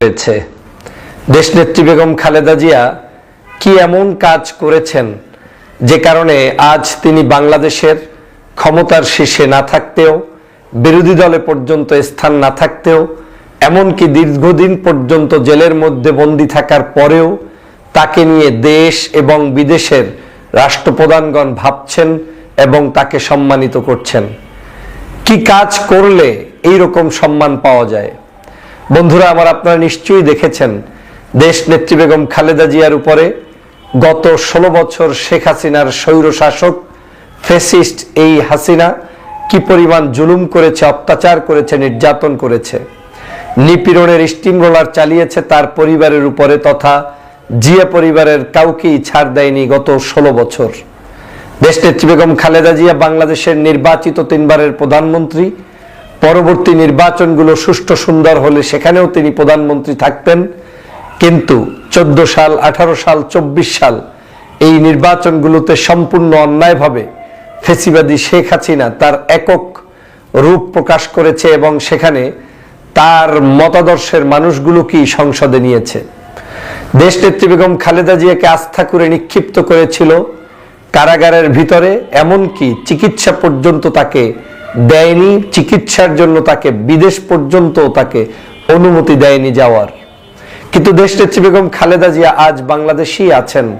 হয়েছে দেশনেত্রী বেগম খালেদা জিয়া কি এমন কাজ করেছেন যে কারণে আজ তিনি বাংলাদেশের ক্ষমতার শীর্ষে না থাকতেও, বিরোধী দলে পর্যন্ত স্থান না থাকতেও, এমনকি দীর্ঘদিন পর্যন্ত জেলের মধ্যে বন্দী থাকার পরেও তাকে নিয়ে দেশ এবং বিদেশের রাষ্ট্রপ্রধানগণ ভাবছেন এবং তাকে সম্মানিত করছেন। কি কাজ করলে এই রকম সম্মান পাওয়া যায়? বন্ধুরা, আমার আপনারা নিশ্চয়ই দেখেছেন দেশ নেত্রী বেগম খালেদা জিয়ার উপরে গত ষোলো বছর শেখ হাসিনার স্বৈর শাসক ফেসিস্ট এই হাসিনা কি পরিমাণ জুলুম করেছে, অত্যাচার করেছে, নির্যাতন করেছে, নিপীড়নের স্টিম রোলার চালিয়েছে তার পরিবারের উপরে তথা জিয়া পরিবারের কাউকেই ছাড় দেয়নি গত ষোলো বছর। দেশনেত্রী বেগম খালেদা জিয়া বাংলাদেশের নির্বাচিত তিনবারের প্রধানমন্ত্রী পরবর্তী নির্বাচনগুলো সুষ্ঠু সুন্দর হলে সেখানেও তিনি প্রধানমন্ত্রী থাকতেন কিন্তু চোদ্দ সাল, আঠারো সাল, চব্বিশ সাল এই নির্বাচনগুলোতে সম্পূর্ণ অন্যায়ভাবে ফেসিবাদী শেখ হাসিনা তার একক রূপ প্রকাশ করেছে এবং সেখানে তার মতাদর্শের মানুষগুলোকেই সংসদে নিয়েছে। দেশ নেত্রী বেগম খালেদা জিয়াকে আস্থা করে নিক্ষিপ্ত করেছিল কারাগারের ভিতরে, এমনকি চিকিৎসা পর্যন্ত তাকে দেয়নি, চিকিৎসার জন্য তাকে, বিদেশ পর্যন্ত তাকে অনুমতি দেয়নি যাওয়ার। কিন্তু দেশনেত্রী বেগম খালেদা জিয়া আজ বাংলাদেশেই আছেন।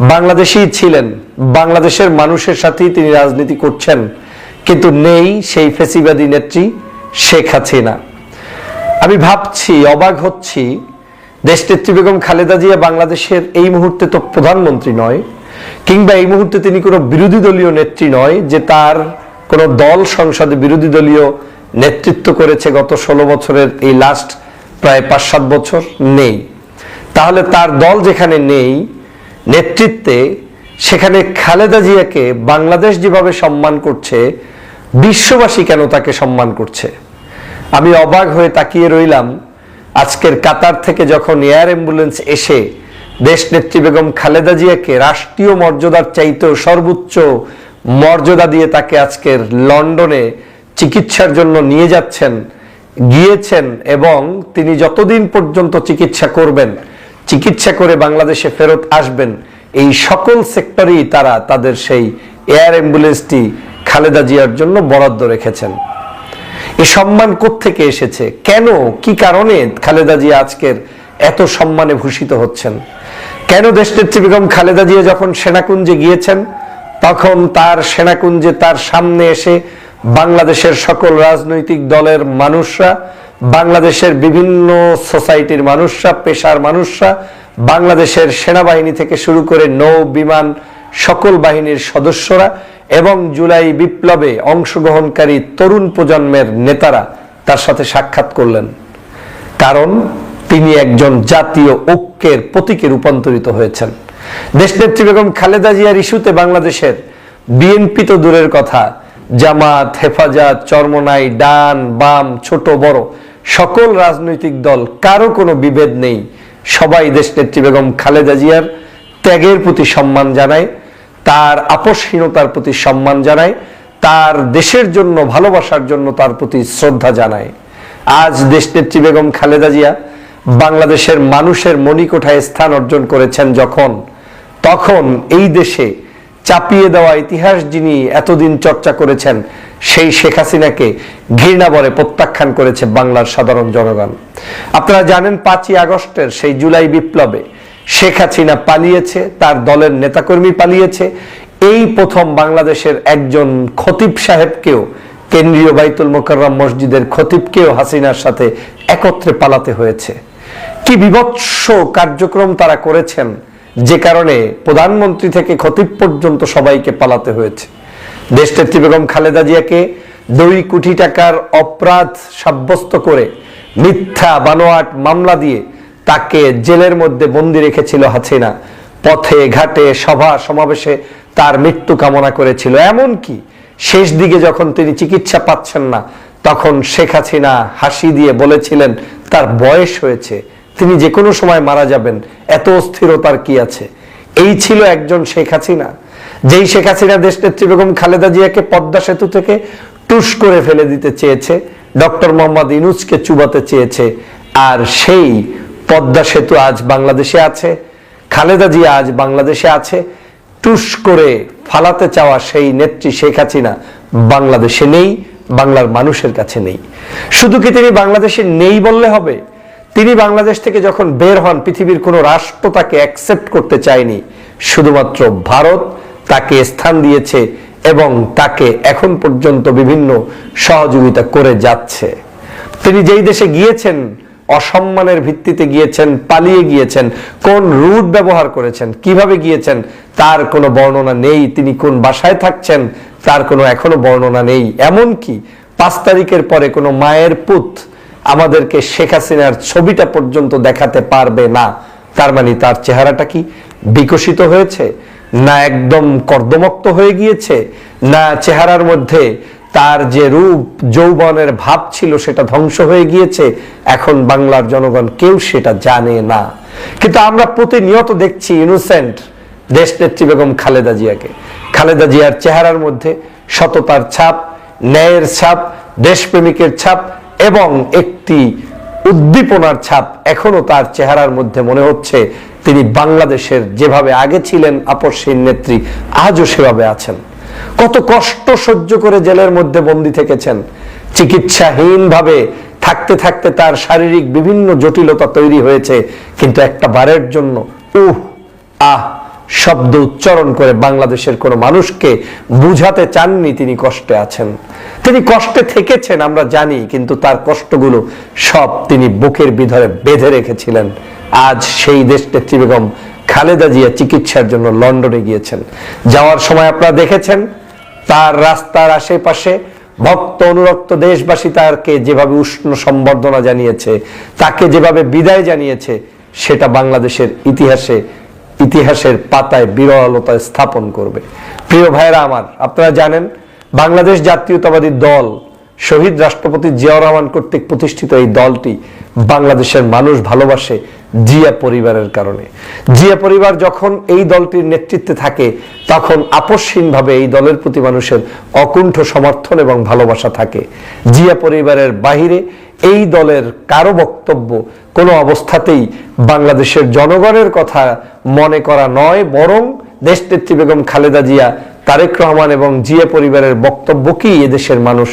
বাংলাদেশেই ছিলেন। বাংলাদেশের মানুষের সাথেই তিনি রাজনীতি করছেন। কিন্তু নেই সেই ফেসিবাদী নেত্রী শেখ হাসিনা। আমি ভাবছি, অবাক হচ্ছি, দেশনেত্রী বেগম খালেদা জিয়া বাংলাদেশের এই মুহূর্তে তো প্রধানমন্ত্রী নয়, কিংবা এই মুহূর্তে তিনি কোনো বিরোধী দলীয় নেত্রী নয় যে তার কোনো দল সংসদে বিরোধী দলীয় নেতৃত্ব করেছে গত ষোলো বছরের এই লাস্ট প্রায় পাঁচ সাত বছর? নেই। তাহলে তার দল যেখানে নেই, নেতৃত্বে, সেখানে খালেদা জিয়াকে বাংলাদেশ যেভাবে সম্মান করছে, বিশ্ববাসী কেন তাকে সম্মান করছে? আমি অবাক হয়ে তাকিয়ে রইলাম। আজকের কাতার থেকে যখন এয়ার অ্যাম্বুলেন্স এসে দেশ নেত্রী বেগম খালেদা জিয়াকে রাষ্ট্রীয় মর্যাদার চাইতেও সর্বোচ্চ মর্যাদা দিয়ে তাকে আজকের লন্ডনে চিকিৎসার জন্য নিয়ে যাচ্ছেন, গিয়েছেন এবং তিনি যতদিন পর্যন্ত চিকিৎসা করবেন, চিকিৎসা করে বাংলাদেশে ফেরত আসবেন, এই সকল সেক্টরেই তারা তাদের সেই এয়ার অ্যাম্বুলেন্সটি খালেদা জিয়ার জন্য বরাদ্দ রেখেছেন। এ সম্মান থেকে এসেছে? কেন? কি কারণে খালেদা জিয়া আজকের এত সম্মানে ভূষিত হচ্ছেন? কেন দেশনেত্রী বেগম খালেদা জিয়া যখন সেনাকুঞ্জে গিয়েছেন তখন তার সেনাকুঞ্জে তার সামনে এসে বাংলাদেশের সকল রাজনৈতিক দলের মানুষরা, বাংলাদেশের বিভিন্ন সোসাইটির মানুষরা, পেশার মানুষরা, বাংলাদেশের সেনাবাহিনী থেকে শুরু করে নৌ বিমান সকল বাহিনীর সদস্যরা এবং জুলাই বিপ্লবে অংশগ্রহণকারী তরুণ প্রজন্মের নেতারা তার সাথে সাক্ষাৎ করলেন। কারণ তিনি একজন জাতীয় ঐক্যের প্রতীকে রূপান্তরিত হয়েছেন। দেশনেত্রী বেগম খালেদা জিয়ার ইস্যুতে বাংলাদেশের বিএনপি তো দূরের কথা। জামাত, হেফাজত, চরমনাই, ডান, বাম, ছোট, বড় সকল রাজনৈতিক দল, কারও কোনো বিভেদ নেই। সবাই দেশনেত্রী বেগম খালেদা জিয়ার ত্যাগের প্রতি সম্মান জানায়, তার আপসহীনতার প্রতি সম্মান জানায়, তার দেশের জন্য, ভালোবাসার জন্য তার প্রতি শ্রদ্ধা জানায়। আজ দেশনেত্রী বেগম খালেদা জিয়া বাংলাদেশের মানুষের মণিকোঠায় স্থান অর্জন করেছেন যখন তখন এই দেশে চাপিয়ে দেওয়া ইতিহাস যিনি এতদিন চর্চা করেছেন, সেই শেখ হাসিনাকে ঘৃণা বলে প্রত্যাখ্যান করেছে বাংলার সাধারণ জনগণ। আপনারা জানেন পাঁচই আগস্টের সেই জুলাই বিপ্লবে শেখ হাসিনা পালিয়েছে, তার দলের নেতাকর্মী পালিয়েছে। এই প্রথম বাংলাদেশের একজন খতিব সাহেবকেও, কেন্দ্রীয় বাইতুল মোকাররম মসজিদের খতিবকেও হাসিনার সাথে একত্রে পালাতে হয়েছে। কি বিভৎস কার্যক্রম তারা করেছেন কারণে প্রধানমন্ত্রী থেকে খতিব পর্যন্ত সবাইকে পালাতে হয়েছে। দেশনেত্রী বেগম খালেদা জিয়াকে দুই কোটি টাকার অপরাধ সাব্যস্ত করে মিথ্যা বানোয়াট মামলা দিয়ে তাকে জেলের মধ্যে বন্দি রেখেছিল হাসিনা। পথে, ঘাটে, সভা, সমাবেশে তার মৃত্যু কামনা করেছিল। এমনকি শেষ দিকে যখন তিনি চিকিৎসা পাচ্ছেন না, তখন শেখ হাসিনা হাসি দিয়ে বলেছিলেন, তার বয়স হয়েছে তিনি যে কোনো সময় মারা যাবেন, এত অস্থিরতার কি আছে? এই ছিল একজন শেখ হাসিনা। যেই শেখ হাসিনা দেশ নেত্রী বেগম খালেদা জিয়াকে পদ্মা সেতু থেকে টুস করে ফেলে দিতে চেয়েছে, ডক্টর মোহাম্মদ ইনুসকে চুবাতে চেয়েছে, আর সেই পদ্মা সেতু আজ বাংলাদেশে আছে, খালেদা জিয়া আজ বাংলাদেশে আছে, টুস করে ফালাতে চাওয়া সেই নেত্রী শেখ হাসিনা বাংলাদেশে নেই, বাংলার মানুষের কাছে নেই। শুধু কি তিনি বাংলাদেশে নেই বললে হবে? তিনি বাংলাদেশ থেকে যখন বের হন, পৃথিবীর কোনো রাষ্ট্র তাকে অ্যাকসেপ্ট করতে চায়নি। শুধুমাত্র ভারত তাকে স্থান দিয়েছে এবং তাকে এখন পর্যন্ত বিভিন্ন সহযোগিতা করে যাচ্ছে। তিনি যেই দেশে গিয়েছেন, অসম্মানের ভিত্তিতে গিয়েছেন, পালিয়ে গিয়েছেন, কোন রুট ব্যবহার করেছেন, কীভাবে গিয়েছেন, তার কোনো বর্ণনা নেই। তিনি কোন বাসায় থাকছেন, তার কোনো এখনও বর্ণনা নেই। এমন কি পাঁচ তারিখের পরে কোনো মায়ের পুত আমাদেরকে শেখ হাসিনার ছবিটা পর্যন্ত দেখাতে পারবে না। তার মানে তার চেহারাটা কি বিকশিত হয়েছে? না একদম কর্দমক্ত হয়ে গিয়েছে? না চেহারার মধ্যে তার যে রূপ, যৌবনের ভাব ছিল সেটা ধ্বংস হয়ে গিয়েছে? এখন বাংলার জনগণ কেউ সেটা জানে না। কিন্তু আমরা প্রতিনিয়ত দেখছি ইনোসেন্ট দেশ নেত্রী বেগম খালেদা জিয়াকে। খালেদা জিয়ার চেহারার মধ্যে সততার ছাপ, ন্যায়ের ছাপ, দেশপ্রেমিকের ছাপ এবং একটি উদ্দীপনার ছাপ এখনও তার চেহারার মধ্যে মনে হচ্ছে। তিনি বাংলাদেশের যেভাবে আগে ছিলেন আপসীন নেত্রী আজও সেভাবে আছেন। কত কষ্ট সহ্য করে জেলের মধ্যে বন্দী থেকেছেন। চিকিৎসাহীন ভাবে থাকতে থাকতে তার শারীরিক বিভিন্ন জটিলতা তৈরি হয়েছে। কিন্তু একটা বারের জন্য, উহ, আহ, শব্দ উচ্চারণ করে বাংলাদেশের কোনো মানুষকে বুঝাতে চাননি তিনি কষ্টে আছেন। তিনি কষ্টে থেকেছেন, আমরা জানি, কিন্তু তার কষ্টগুলো সব তিনি বুকের ভিতরে বেঁধে রেখেছিলেন। আজ সেই দেশ নেত্রী বেগম খালেদা জিয়া চিকিৎসার জন্য লন্ডনে গিয়েছেন। যাওয়ার সময় আপনারা দেখেছেন, তার রাস্তার আশেপাশে ভক্ত অনুরক্ত দেশবাসী তাকে যেভাবে উষ্ণ সম্বর্ধনা জানিয়েছে, তাকে যেভাবে বিদায় জানিয়েছে, সেটা বাংলাদেশের ইতিহাসে, ইতিহাসের পাতায় বিরলতা স্থাপন করবে। প্রিয় ভাইরা আমার, আপনারা জানেন বাংলাদেশ জাতীয়তাবাদী দল শহীদ রাষ্ট্রপতি জিয়াউর রহমান কর্তৃক প্রতিষ্ঠিত এই দলটি বাংলাদেশের মানুষ ভালোবাসে জিয়া পরিবারের কারণে। জিয়া পরিবার যখন এই দলটির নেতৃত্বে থাকে, তখন আপসহীনভাবে এই দলের প্রতি মানুষের অকুণ্ঠ সমর্থন এবং ভালোবাসা থাকে। জিয়া পরিবারের বাহিরে এই দলের কারও বক্তব্য কোনো অবস্থাতেই বাংলাদেশের জনগণের কথা মনে করা নয়, বরং দেশনেত্রী বেগম খালেদা জিয়া তারেক রহমান এবং জিয়া পরিবারের বক্তব্য কি এদেশের মানুষ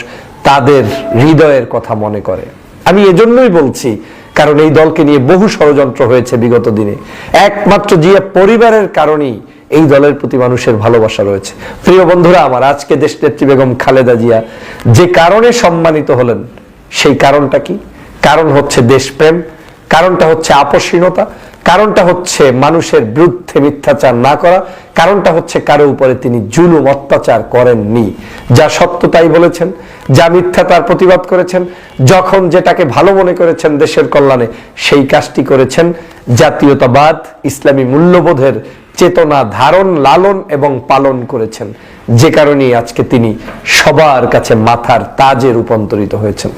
তাদের হৃদয়ের কথা মনে করে? আমি এজন্যই বলছি, কারণ এই দলকে নিয়ে বহু ষড়যন্ত্র হয়েছে বিগত দিনে। একমাত্র জিয়া পরিবারের কারণেই এই দলের প্রতি মানুষের ভালোবাসা রয়েছে। প্রিয় বন্ধুরা, আমার আজকে দেশনেত্রী বেগম খালেদা জিয়া যে কারণে সম্মানিত হলেন, সেই কারণটা কি? কারণ হচ্ছে দেশপ্রেম, কারণটা হচ্ছে আপসীনতা কারণটা হচ্ছে মানুষের বিরুদ্ধে মিথ্যাচার না করা, কারণটা হচ্ছে কারও উপরে তিনি জুলুম, অত্যাচার করেননি। যা সত্য তাই বলেছেন, যা মিথ্যা তার প্রতিবাদ করেছেন, যখন যেটাকে ভালো মনে করেছেন দেশের কল্যাণে, সেই কাজটি করেছেন জাতীয়তাবাদ, ইসলামী মূল্যবোধের চেতনা ধারণ, লালন এবং পালন করেছেন। যে কারণেই আজকে তিনি সবার কাছে মাথার তাজে রূপান্তরিত হয়েছেন।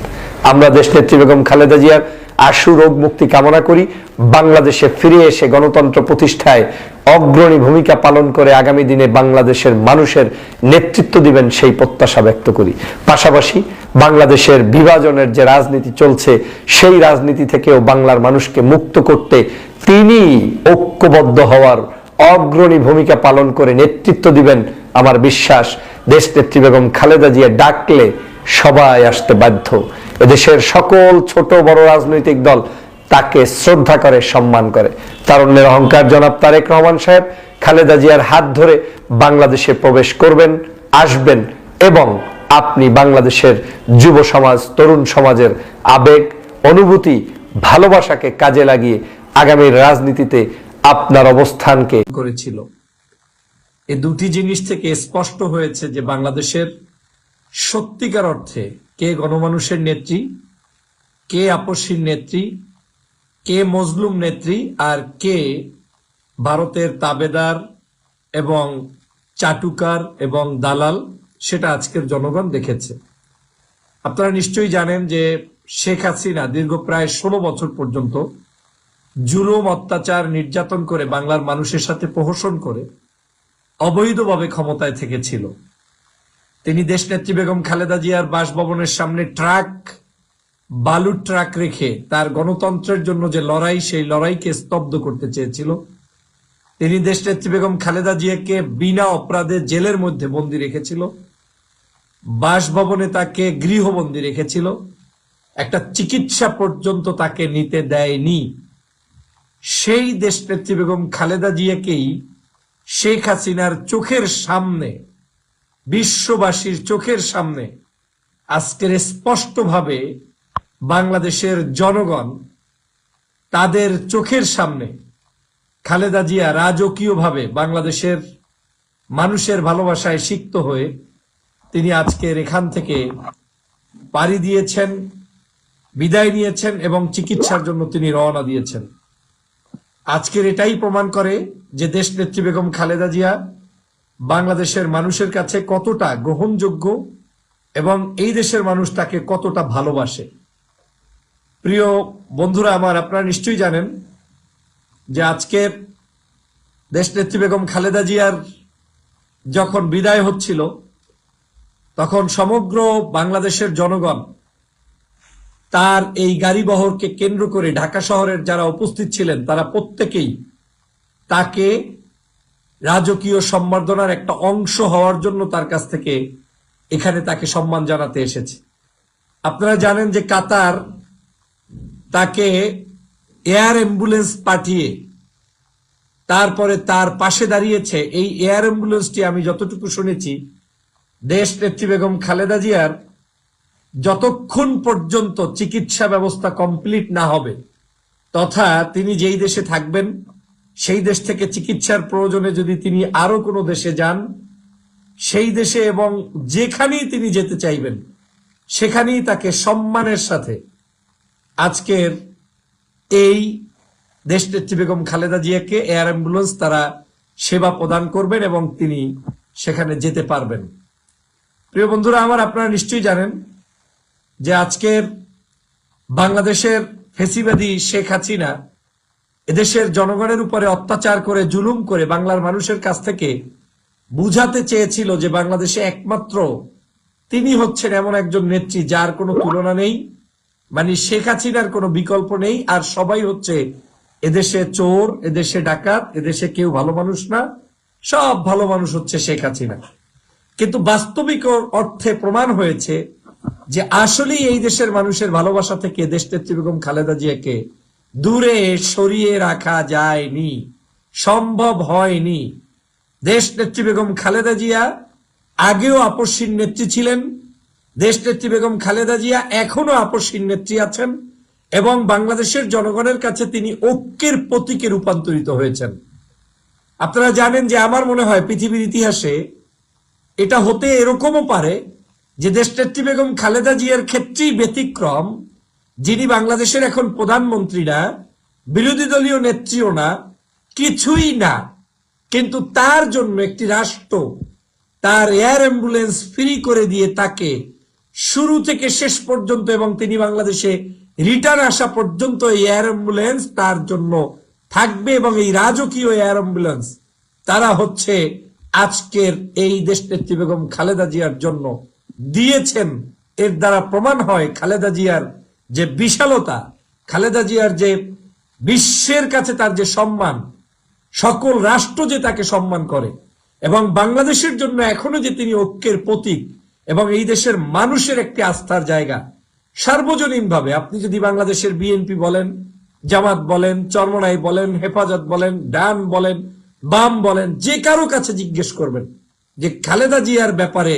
আমরা দেশনেত্রী বেগম খালেদা জিয়ার আশু রোগ মুক্তি কামনা করি। বাংলাদেশে ফিরে এসে গণতন্ত্র প্রতিষ্ঠায় অগ্রণী ভূমিকা পালন করে আগামী দিনে বাংলাদেশের মানুষের নেতৃত্ব দিবেন সেই প্রত্যাশা ব্যক্ত করি। পাশাপাশি বাংলাদেশের বিভাজনের যে রাজনীতি চলছে, সেই রাজনীতি থেকেও বাংলার মানুষকে মুক্ত করতে তিনি ঐক্যবদ্ধ হওয়ার অগ্রণী ভূমিকা পালন করে নেতৃত্ব দিবেন আমার বিশ্বাস। দেশ নেত্রী বেগম খালেদা জিয়া ডাকলে সবাই আসতে বাধ্য। এদেশের সকল ছোট বড় রাজনৈতিক দল তাকে শ্রদ্ধা করে, সম্মান করে। তারুণ্যের অহংকার জনাব তারেক রহমান সাহেব, খালেদা জিয়ার হাত ধরে বাংলাদেশে প্রবেশ করবেন, আসবেন এবং আপনি বাংলাদেশের যুব সমাজ, তরুণ সমাজের আবেগ, অনুভূতি, ভালোবাসাকে কাজে লাগিয়ে আগামীর রাজনীতিতে আপনার অবস্থানকে করেছিল। এ দুটি জিনিস থেকে স্পষ্ট হয়েছে যে বাংলাদেশের সত্যিকার অর্থে কে গণমানুষের নেত্রী, কে আপসীর নেত্রী, কে মজলুম নেত্রী আর কে ভারতের তাবেদার এবং চাটুকার এবং দালাল সেটা আজকের জনগণ দেখেছে। আপনারা নিশ্চয়ই জানেন যে শেখ হাসিনা দীর্ঘ প্রায় ষোলো বছর পর্যন্ত জুলুম, অত্যাচার, নির্যাতন করে বাংলার মানুষের সাথে প্রহসন করে অবৈধভাবে ক্ষমতায় থেকেছিল। তিনি দেশনেত্রী বেগম খালেদা জিয়ার বাসভবনের সামনে ট্রাক, বালু ট্রাক রেখে তার গণতন্ত্রের জন্য যে লড়াই, সেই লড়াইকে স্তব্ধ করতে চেয়েছিল। তিনি দেশনেত্রী বেগম খালেদা জিয়াকে বিনা অপরাধে জেলের মধ্যে বন্দী রেখেছিল। বাসভবনে তাকে গৃহবন্দী রেখেছিল। একটা চিকিৎসা পর্যন্ত তাকে নিতে দেয়নি। সেই দেশনেত্রী বেগম খালেদা জিয়াকেই শেখ হাসিনার চোখের সামনে বিশ্ববাসীর চোখের সামনে আজকের স্পষ্টভাবে বাংলাদেশের জনগণ তাদের চোখের সামনে খালেদা জিয়া রাজকীয়ভাবে বাংলাদেশের মানুষের ভালোবাসায় সিক্ত হয়ে তিনি আজকের এখান থেকে পাড়ি দিয়েছেন, বিদায় নিয়েছেন এবং চিকিৎসার জন্য তিনি রওনা দিয়েছেন। আজকের এটাই প্রমাণ করে যে দেশ নেত্রী বেগম খালেদা জিয়া বাংলাদেশের মানুষের কাছে কতটা গ্রহণযোগ্য এবং এই দেশের মানুষ তাকে কতটা ভালোবাসে। প্রিয় বন্ধুরা আমার, আপনারা নিশ্চয়ই জানেন যে আজকের দেশ নেত্রী বেগম খালেদা জিয়ার যখন বিদায় হচ্ছিল, তখন সমগ্র বাংলাদেশের জনগণ তার এই গাড়িবহরকে কেন্দ্র করে ঢাকা শহরের যারা উপস্থিত ছিলেন, তারা প্রত্যেকেই তাকে রাজকীয় সম্বর্ধনার একটা অংশ হওয়ার জন্য তার কাছ থেকে এখানে তাকে সম্মান জানাতে এসেছে। আপনারা জানেন যে কাতার তাকে এয়ার অ্যাম্বুলেন্স পাঠিয়ে তারপরে তার পাশে দাঁড়িয়েছে। এই এয়ার অ্যাম্বুলেন্সটি আমি যতটুকু শুনেছি, দেশ নেত্রী বেগম খালেদা জিয়ার যতক্ষণ পর্যন্ত চিকিৎসা ব্যবস্থা কমপ্লিট না হবে, তথা তিনি যেই দেশে থাকবেন সেই দেশ থেকে চিকিৎসার প্রয়োজনে যদি তিনি আরও কোনো দেশে যান, সেই দেশে এবং যেখানেই তিনি যেতে চাইবেন, সেখানেই তাকে সম্মানের সাথে আজকের এই দেশনেত্রী বেগম খালেদা জিয়াকে এয়ার অ্যাম্বুলেন্স তারা সেবা প্রদান করবেন এবং তিনি সেখানে যেতে পারবেন। প্রিয় বন্ধুরা, আমার আপনারা নিশ্চয়ই জানেন যে আজকের বাংলাদেশের ফেসিবাদী শেখ হাসিনা এদেশের জনগণের উপরে অত্যাচার করে, জুলুম করে বাংলার মানুষের কাছ থেকে বুঝাতে চেয়েছিল যে বাংলাদেশে একমাত্র তিনি হচ্ছেন এমন একজন নেত্রী যার কোনো তুলনা নেই মানে শেখ হাসিনার কোনো বিকল্প নেই, আর সবাই হচ্ছে এদেশে চোর, এদেশে ডাকাত, এদেশে কেউ ভালো মানুষ না, সব ভালো মানুষ হচ্ছে শেখ হাসিনা। কিন্তু বাস্তবিক অর্থে প্রমাণ হয়েছে যে আসলেই এই দেশের মানুষের ভালোবাসা থেকে দেশ নেত্রী বেগম খালেদা জিয়াকে দূরে সরিয়ে রাখা যায়নি, সম্ভব হয়নি। দেশ নেত্রী বেগম খালেদা জিয়া আগেও আপসীর নেত্রী ছিলেন। দেশ নেত্রী বেগম খালেদা জিয়া এখনও আপসীর নেত্রী আছেন এবং বাংলাদেশের জনগণের কাছে তিনি ঐক্যের প্রতীকে রূপান্তরিত হয়েছেন। আপনারা জানেন যে আমার মনে হয় পৃথিবীর ইতিহাসে এটা হতে এরকমও পারে যে দেশনেত্রী বেগম খালেদা জিয়ার ক্ষেত্রেই ব্যতিক্রম যিনি বাংলাদেশের এখন প্রধানমন্ত্রী না বিরোধী দলীয় নেত্রীও না, কিছুই না, কিন্তু তার জন্য একটি রাষ্ট্র, তার এয়ার অ্যাম্বুলেন্স ফ্রি করে দিয়ে তাকে শুরু থেকে শেষ পর্যন্ত এবং তিনি বাংলাদেশে রিটার্ন আসা পর্যন্ত এই এয়ার অ্যাম্বুলেন্স তার জন্য থাকবে এবং এই রাজকীয় এয়ার অ্যাম্বুলেন্স তারা হচ্ছে আজকের এই দেশ নেত্রী বেগম খালেদা জিয়ার জন্য দিয়েছেন। এর দ্বারা প্রমাণ হয় খালেদা জিয়ার যে বিশালতা, খালেদা জিয়ার যে বিশ্বের কাছে তার যে সম্মান, সকল রাষ্ট্র যে তাকে সম্মান করে, এবং বাংলাদেশের জন্য এখনও যে তিনি ঐক্যের প্রতীক, এবং এই দেশের মানুষের একটি আস্থার জায়গা সার্বজনীন ভাবে আপনি যদি বাংলাদেশের বিএনপি বলেন, জামাত বলেন, চরমনাই বলেন, হেফাজত বলেন, ডান বলেন, বাম বলেন, যে কারও কাছে জিজ্ঞেস করবেন যে, খালেদা জিয়ার ব্যাপারে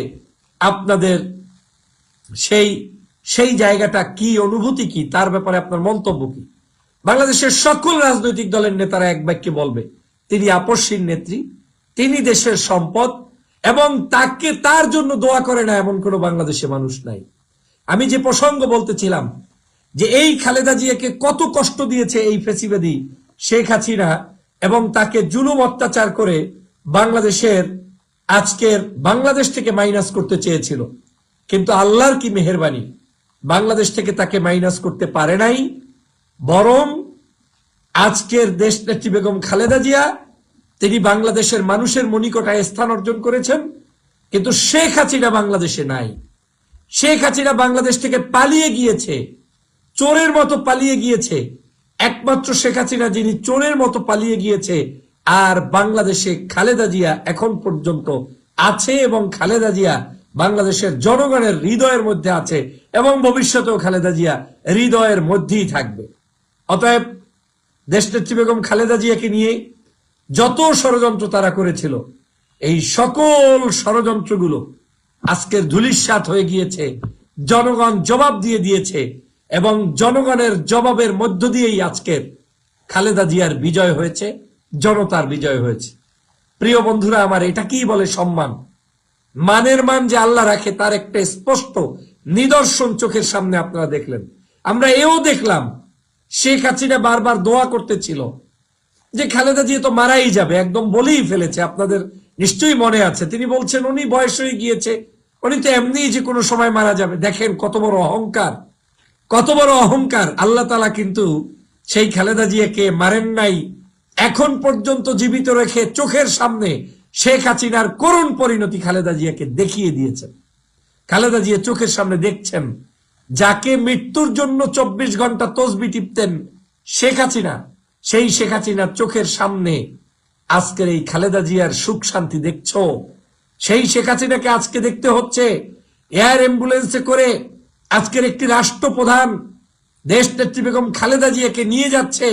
আপনাদের সেই সেই জায়গাটা কি, অনুভূতি কি, তার ব্যাপারে আপনার মন্তব্য কি? বাংলাদেশের সকল রাজনৈতিক দলের নেতারা এক বাক্যে বলবে, তিনি আপসীর নেত্রী, তিনি দেশের সম্পদ, এবং তাকে তার জন্য দোয়া করে না এমন কোনো বাংলাদেশে মানুষ নাই। আমি যে প্রসঙ্গ বলতেছিলাম, যে এই খালেদা জিয়াকে কত কষ্ট দিয়েছে এই ফেসিবাদী শেখ হাসিনা এবং তাকে জুলুম অত্যাচার করে বাংলাদেশের, আজকের বাংলাদেশ থেকে মাইনাস করতে চেয়েছিল। কিন্তু আল্লাহর কি মেহরবানি? বাংলাদেশ থেকে তাকে মাইনাস করতে পারে নাই, বরং আজকের দেশ নেত্রী বেগম খালেদা জিয়া, তিনি বাংলাদেশের মানুষের মনিকটায় স্থান অর্জন করেছেন, কিন্তু শেখ হাসিনা বাংলাদেশে নাই। শেখ হাসিনা বাংলাদেশ থেকে পালিয়ে গিয়েছে, চোরের মতো পালিয়ে গিয়েছে, একমাত্র শেখ হাসিনা যিনি চোরের মতো পালিয়ে গিয়েছে, আর বাংলাদেশে খালেদা জিয়া এখন পর্যন্ত আছে এবং খালেদা জিয়া বাংলাদেশের জনগণের হৃদয়ের মধ্যে আছে এবং ভবিষ্যতেও খালেদা জিয়া হৃদয়ের মধ্যেই থাকবে। অতএব দেশনেত্রী বেগম খালেদা জিয়াকে নিয়ে যত ষড়যন্ত্র তারা করেছিল, এই সকল ষড়যন্ত্রগুলো আজকের ধুলিস্বাত হয়ে গিয়েছে, জনগণ জবাব দিয়ে দিয়েছে এবং জনগণের জবাবের মধ্য দিয়েই আজকের খালেদা জিয়ার বিজয় হয়েছে, জনতার বিজয় হয়েছে। প্রিয় বন্ধুরা, আমার এটা কি বলে সম্মান। মানের মান যে আল্লাহ রাখে, তার একটা স্পষ্ট নিদর্শন চোখের সামনে আপনারা দেখলেন। আমরা এও দেখলাম, শেখ হাসিনা বারবার দোয়া করতেছিল যে খালেদা জিয়া তো মারাই যাবে, একদম বলেই ফেলেছে, আপনাদের নিশ্চয়ই মনে আছে। তিনি বলছেন, উনি বয়স হয়ে গিয়েছে, উনি তো এমনিই যে কোনো সময় মারা যাবে। দেখেন কত বড় অহংকার, কত বড় অহংকার। আল্লাহ তালা কিন্তু সেই খালেদা জিয়াকে মারেন নাই, এখন পর্যন্ত জীবিত রেখে চোখের সামনে শেখ হাসিনার করুণ পরিণতি খালেদা জিয়াকে দেখিয়ে দিয়েছেন। খালেদা জিয়া চোখের সামনে দেখছেন, যাকে মৃত্যুর জন্য চব্বিশ ঘণ্টা তসবি টিপতেন শেখ হাসিনা, সেই শেখ হাসিনার চোখের সামনে আজকের এই খালেদা জিয়ার সুখ শান্তি দেখছ? সেই শেখ হাসিনাকে আজকে দেখতে হচ্ছে এয়ার অ্যাম্বুলেন্সে করে আজকের একটি রাষ্ট্রপ্রধান দেশ নেত্রী বেগম খালেদা জিয়াকে নিয়ে যাচ্ছে,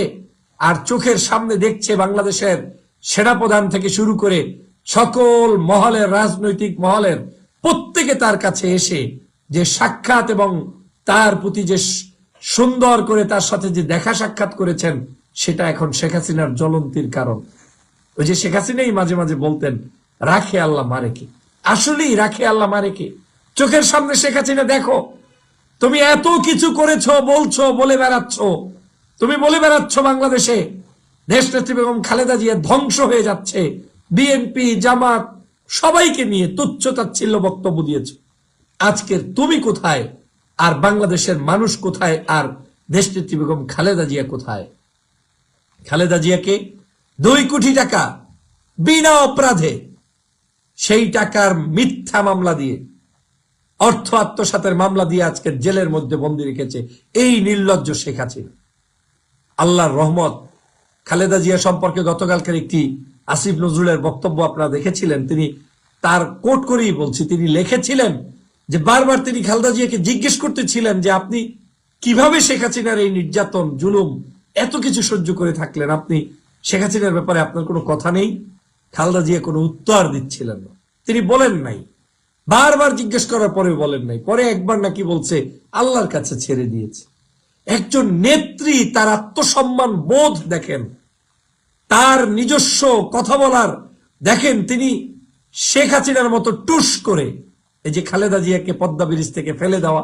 আর চোখের সামনে দেখছে বাংলাদেশের সেনাপ্রধান থেকে শুরু করে সকল মহলের রাজনৈতিক মহলের প্রত্যেকে তার কাছে এসে যে সাক্ষাৎ এবং তার প্রতি যে সুন্দর করে তার সাথে যে দেখা সাক্ষাৎ করেছেন, সেটা এখন শেখ হাসিনার জ্বলন্তির কারণ। ওই যে শেখ হাসিনাই মাঝে মাঝে বলতেন, রাখে আল্লাহ মারে কে? আসলেই রাখে আল্লাহ মারে কে? চোখের সামনে শেখ হাসিনা, দেখো, তুমি এত কিছু করেছ, বলছো, বলে বেড়াচ্ছ। তুমি বলে বেড়াচ্ছ বাংলাদেশে। দেশ নেত্রী বেগম খালেদা জিয়া ধ্বংস হয়ে যাচ্ছে। বিএনপি, জামাত, সবাইকে নিয়ে তুচ্ছ তাচ্ছিল্য বক্তব্য দিয়েছ। আজকের তুমি কোথায়? আর বাংলাদেশের মানুষ কোথায়? আর দেশ নেত্রী বেগম খালেদা জিয়া কোথায়? খালেদা জিয়াকে দুই কোটি টাকা বিনা অপরাধে সেই টাকার মিথ্যা মামলা দিয়ে, অর্থ আত্মসাতের মামলা দিয়ে আজকে জেলের মধ্যে বন্দি রেখেছে এই নির্লজ্জ শেখ হাসিনা। আল্লাহর রহমত, খালেদা জিয়া সম্পর্কে গতকালকের একটি আসিফ নজরুলের বক্তব্য আপনারা দেখেছিলেন, তিনি তার কোট করেই বলছি, তিনি লিখেছিলেন যে বারবার তিনি খালেদা জিয়াকে জিজ্ঞেস করতেছিলেন যে আপনি কীভাবে শেখ হাসিনার এই নির্যাতন, জুলুম এত কিছু সহ্য করে থাকলেন? আপনি শেখ হাসিনার ব্যাপারে আপনার কোনো কথা নেই? খালদা জিয়া কোনো উত্তর দিচ্ছিলেন না। তিনি বলেন নাই। বারবার জিজ্ঞেস করার পরে বলেন নাই। পরে একবার নাকি বলছে, আল্লাহর কাছে ছেড়ে দিয়েছে। একজন নেত্রী তার আত্মসম্মান বোধ দেখেন। তার নিজস্ব কথা বলার, দেখেন তিনি শেখ হাসিনার মতো টুস করে এই যে খালেদা জিয়াকে পদ্মা ব্রিজ থেকে ফেলে দেওয়া,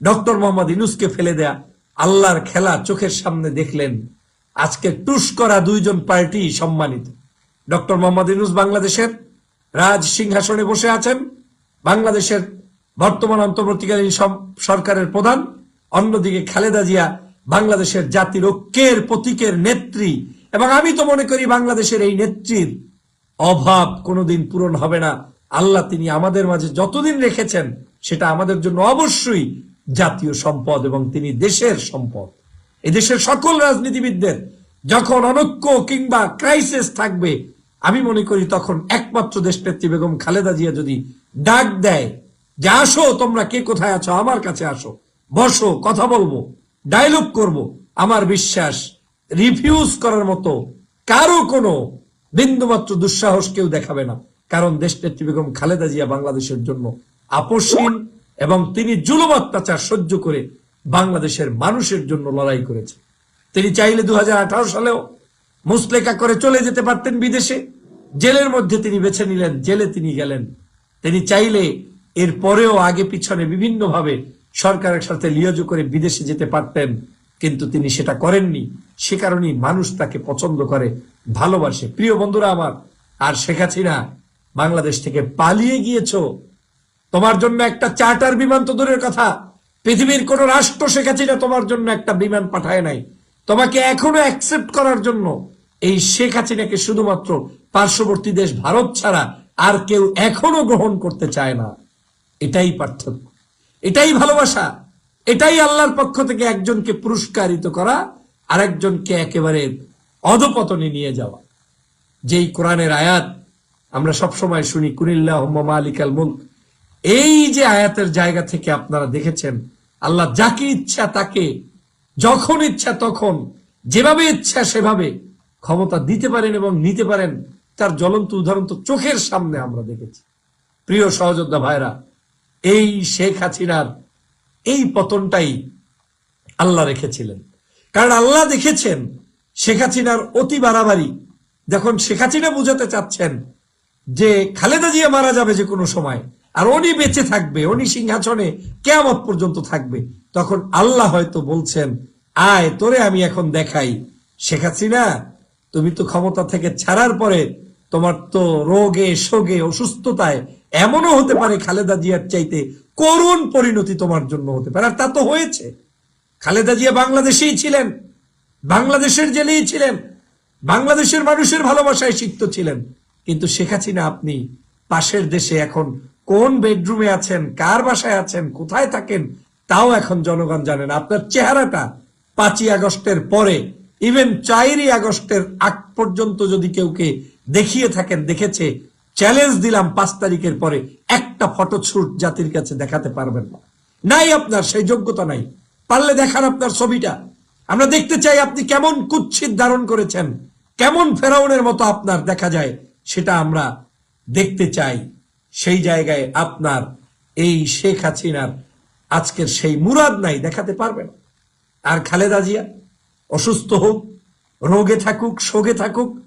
ডক্টর মোহাম্মদ ইনুসকে ফেলে দেয়া, আল্লাহর খেলা চোখের সামনে দেখলেন, আজকে টুস করা দুইজন পার্টি সম্মানিত। ডক্টর মোহাম্মদ ইনুস বাংলাদেশের রাজ সিংহাসনে বসে আছেন, বাংলাদেশের বর্তমান অন্তর্বর্তীকালীন সরকারের প্রধান, অন্যদিকে খালেদা জিয়া বাংলাদেশের জাতির ঐক্যের প্রতীকের নেত্রী এবং আমি তো মনে করি বাংলাদেশের এই নেত্রীর অভাব কোনোদিন পূরণ হবে না। আল্লাহ তিনি আমাদের মাঝে যতদিন রেখেছেন, সেটা আমাদের জন্য অবশ্যই জাতীয় সম্পদ এবং তিনি দেশের সম্পদ। এদেশের সকল রাজনীতিবিদদের যখন অনৈক্য কিংবা ক্রাইসিস থাকবে, আমি মনে করি তখন একমাত্র দেশনেত্রী বেগম খালেদা জিয়া যদি ডাক দেয় যে, আসো, তোমরা কে কোথায় আছো? আমার কাছে আসো। বসো, কথা বলব ডায়লগ করব। আমার বিশ্বাস রিফিউজ করার মতো কারও কোনো বিন্দুমাত্র দুঃসাহস কেউ দেখাবে না। কারণ দেশনেত্রী বেগম খালেদা জিয়া বাংলাদেশের জন্য আপোষহীন এবং তিনি জুলুম অত্যাচার সহ্য করে বাংলাদেশের মানুষের জন্য লড়াই করেছে তিনি চাইলে দু হাজার আঠারো সালেও মুসলেকা করে চলে যেতে পারতেন বিদেশে। জেলের মধ্যে তিনি বেছে নিলেন, জেলে তিনি গেলেন। তিনি চাইলে এর পরেও আগে পিছনে বিভিন্নভাবে সরকারের সাথে লিয়াজু করে বিদেশে যেতে পারতেন। কিন্তু তিনি সেটা করেননি। সে কারণেই মানুষ তাকে পছন্দ করে, ভালোবাসে। প্রিয় বন্ধুরা আমার, আর শেখ হাসিনা বাংলাদেশ থেকে পালিয়ে গিয়েছো। তোমার জন্য একটা চার্টার বিমান তো দূরের কথা। পৃথিবীর কোন রাষ্ট্র শেখ হাসিনা তোমার জন্য একটা বিমান পাঠায় নাই। তোমাকে এখনও অ্যাকসেপ্ট করার জন্য এই শেখ হাসিনাকে শুধুমাত্র পার্শ্ববর্তী দেশ ভারত ছাড়া আর কেউ এখনও গ্রহণ করতে চায় না। এটাই পার্থক্য। এটাই ভালোবাসা। এটাই আল্লাহর পক্ষ থেকে একজনকে পুরস্কারিত করা আর একজনকে একেবারে অধপতনে নিয়ে যাওয়া। যেই কোরআনের আয়াত আমরা সবসময় শুনি কুনিল্লাহ মুলক। এই যে আয়াতের জায়গা থেকে আপনারা দেখেছেন, আল্লাহ যাকে ইচ্ছা তাকে, যখন ইচ্ছা তখন, যেভাবে ইচ্ছা সেভাবে ক্ষমতা দিতে পারেন এবং নিতে পারেন, তার জ্বলন্ত উদাহরণ তো চোখের সামনে আমরা দেখেছি। প্রিয় সহযোদ্ধা ভাইরা, এই শেখ হাসিনার এই পতনটাই আল্লাহ রেখেছিলেন। কারণ আল্লাহ দেখেছেন শেখ হাসিনার অতি বাড়াবাড়ি। যখন শেখ হাসিনা বুঝাতে চাচ্ছেন যে খালেদা জিয়া মারা যাবে যে কোনো সময়, আর উনি বেঁচে থাকবে, উনি সিংহাসনে কেয়ামত পর্যন্ত থাকবে, তখন আল্লাহ হয়তো বলছেন, আয়, তোরে আমি এখন দেখাই। শেখ হাসিনা, তুমি তো ক্ষমতা থেকে ছাড়ার পরে তোমার তো রোগে, শোগে, অসুস্থতায় এমনও হতে পারে খালেদা জিয়ার চাইতে করুণ পরিণতি তোমার জন্য হতে পারে। আর তা তো হয়েছে। খালেদা জিয়া বাংলাদেশেই ছিলেন। বাংলাদেশের জেলেই ছিলেন। বাংলাদেশের মানুষের ভালোবাসায় সিক্ত ছিলেন। কিন্তু শেখ হাসিনা আপনি পাশের দেশে এখন কোন বেডরুমে আছেন, কার বাসায় আছেন, কোথায় থাকেন, তাও এখন জনগণ জানেন আপনার চেহারাটা পাঁচই আগস্টের পরে ইভেন চারই আগস্টের আগ পর্যন্ত যদি কেউকে দেখিয়ে থাকেন, দেখেছে চ্যালেঞ্জ দিলাম পাঁচ তারিখের পরে। একটা ফটো শুট জাতির কাছে দেখাতে পারবেন না। নাই আপনার, সেই যোগ্যতা নাই। পারলে দেখান আপনার ছবিটা। আমরা দেখতে চাই আপনি কেমন কুচ্ছিত ধারণ করেছেন। কেমন ফেরাউনের মতো আপনার দেখা যায়, সেটা আমরা দেখতে চাই। সেই জায়গায় আপনার এই শেখ হাসিনার আজকের সেই মুরাদ নাই, দেখাতে পারবেন। আর খালেদা জিয়া, অসুস্থ হোক, রোগে থাকুক শোগে থাকুক,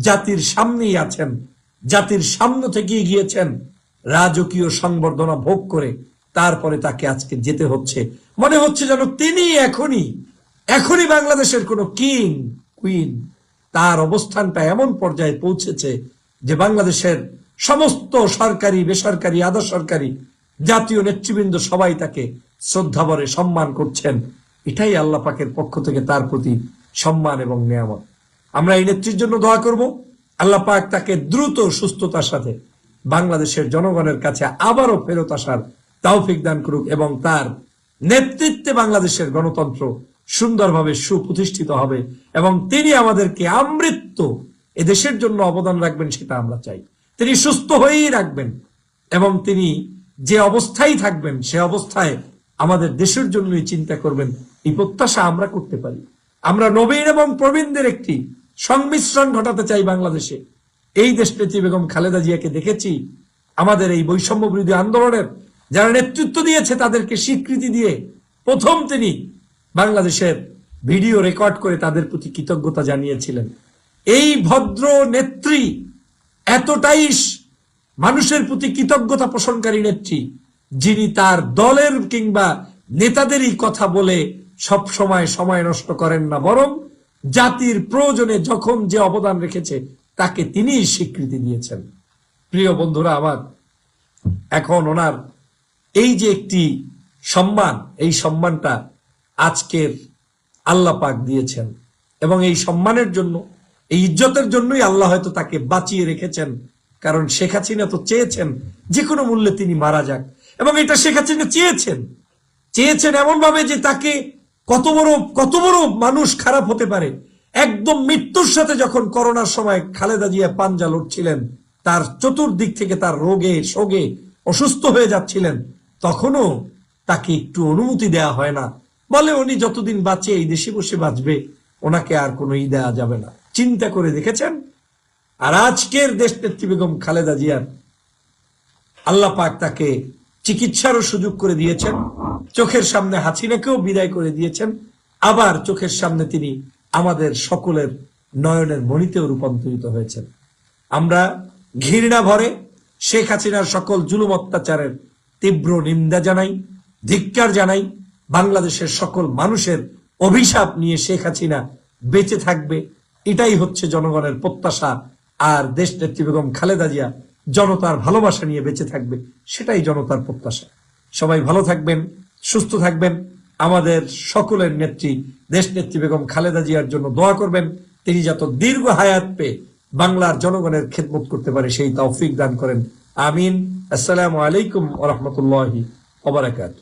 জাতির সামনেই আছেন। জাতির সামনে থেকে গিয়েছেন রাজকীয় সংবর্ধনা ভোগ করে তারপরে তাকে আজকে যেতে হচ্ছে। মনে হচ্ছে যেন তিনি এখনই এখনই বাংলাদেশের কোনো কিং, কুইন, তার অবস্থানটা এমন পর্যায়ে পৌঁছেছে যে বাংলাদেশের সমস্ত সরকারি, বেসরকারি, আধা সরকারি জাতীয় নেতৃবৃন্দ সবাই তাকে শ্রদ্ধা শ্রদ্ধাভরে সম্মান করছেন। এটাই আল্লাহ পাকের পক্ষ থেকে তার প্রতি সম্মান এবং নিয়ামত। আমরা এই নেত্রীর জন্য দোয়া করব। আল্লাহ পাক তাকে দ্রুত সুস্থতার সাথে বাংলাদেশের জনগণের কাছে আবারও ফেরত আসার তৌফিক দান করুক এবং তার নেতৃত্বে বাংলাদেশের গণতন্ত্র সুন্দরভাবে সুপ্রতিষ্ঠিত হবে এবং তিনি আমাদেরকে আমৃত্য এদেশের জন্য অবদান রাখবেন সেটা আমরা চাই। তিনি সুস্থ হয়েই রাখবেন এবং তিনি যে অবস্থায় থাকবেন, সে অবস্থায় আমাদের দেশের জন্যই চিন্তা করবেন, এই প্রত্যাশা আমরা করতে পারি। আমরা নবীন এবং প্রবীণদের একটি সংমিশ্রণ ঘটাতে চাই বাংলাদেশে। এই দেশ নেত্রী বেগম খালেদা জিয়াকে দেখেছি। আমাদের এই বৈষম্য বিরোধী আন্দোলনের যারা নেতৃত্ব দিয়েছে, তাদেরকে স্বীকৃতি দিয়ে প্রথম তিনি বাংলাদেশের ভিডিও রেকর্ড করে তাদের প্রতি কৃতজ্ঞতা জানিয়েছিলেন। এই ভদ্র নেত্রী এতটাই মানুষের প্রতি কৃতজ্ঞতা পোষণকারী নেত্রী, যিনি তার দলের কিংবা নেতাদেরই কথা বলে সব সময় সময় নষ্ট করেন না, বরং জাতির প্রয়োজনে যখন যে অবদান রেখেছে, তাকে তিনিই স্বীকৃতি দিয়েছেন। প্রিয় বন্ধুরা, আমার এখন ওনার এই যে একটি সম্মান, এই সম্মানটা আজকের আল্লাহ পাক দিয়েছেন। এবং এই সম্মানের জন্য, এই ইজ্জতের জন্যই আল্লাহ হয়তো তাকে বাঁচিয়ে রেখেছেন। কারণ শেখ হাসিনা তো চেয়েছেন যে কোনো মূল্যে তিনি মারা যাক। এবং এটা শেখ হাসিনা চেয়েছেন। চেয়েছেন এমন ভাবে যে তাকে কত বড় কত বড় মানুষ খারাপ হতে পারে। একদম মৃত্যুর সাথে যখন করোনার সময় খালেদা জিয়া পাঞ্জা লড়ছিলেন, তার চতুর্দিক থেকে তার রোগে শোগে অসুস্থ হয়ে যাচ্ছিলেন, তখনও তাকে একটু অনুমতি দেয়া হয় না। বলে উনি যতদিন বাঁচে, এই দেশে বসে বাঁচবে, ওনাকে আর কোনো ই দেওয়া যাবে না। চিন্তা করে দেখেছেন? আর আজকের দেশ নেত্রী বেগম খালেদা জিয়ার, আল্লাহ পাক তাকে চিকিৎসারও সুযোগ করে দিয়েছেন। চোখের সামনে হাসিনাকেও বিদায় করে দিয়েছেন। আবার চোখের সামনে তিনি আমাদের সকলের নয়নের মণিতেও রূপান্তরিত হয়েছেন। আমরা ঘৃণা ভরে শেখ হাসিনার সকল জুলুম অত্যাচারের তীব্র নিন্দা জানাই, ধিক্কার জানাই, বাংলাদেশের সকল মানুষের অভিশাপ নিয়ে শেখ হাসিনা বেঁচে থাকবে। এটাই হচ্ছে জনগণের প্রত্যাশা। আর দেশ নেত্রী বেগম খালেদা জিয়া জনতার ভালোবাসা নিয়ে বেঁচে থাকবে, সেটাই জনতার প্রত্যাশা। সবাই ভালো থাকবেন, সুস্থ থাকবেন। আমাদের সকলের নেত্রী, দেশ নেত্রী বেগম খালেদা জিয়ার জন্য দোয়া করবেন। তিনি যত দীর্ঘ হায়াত পেয়ে বাংলার জনগণের খেদমত করতে পারে, সেই তৌফিক দান করেন। আমিন। আসসালামু আলাইকুম ওরহমতুল্লাহি ওবরাকাত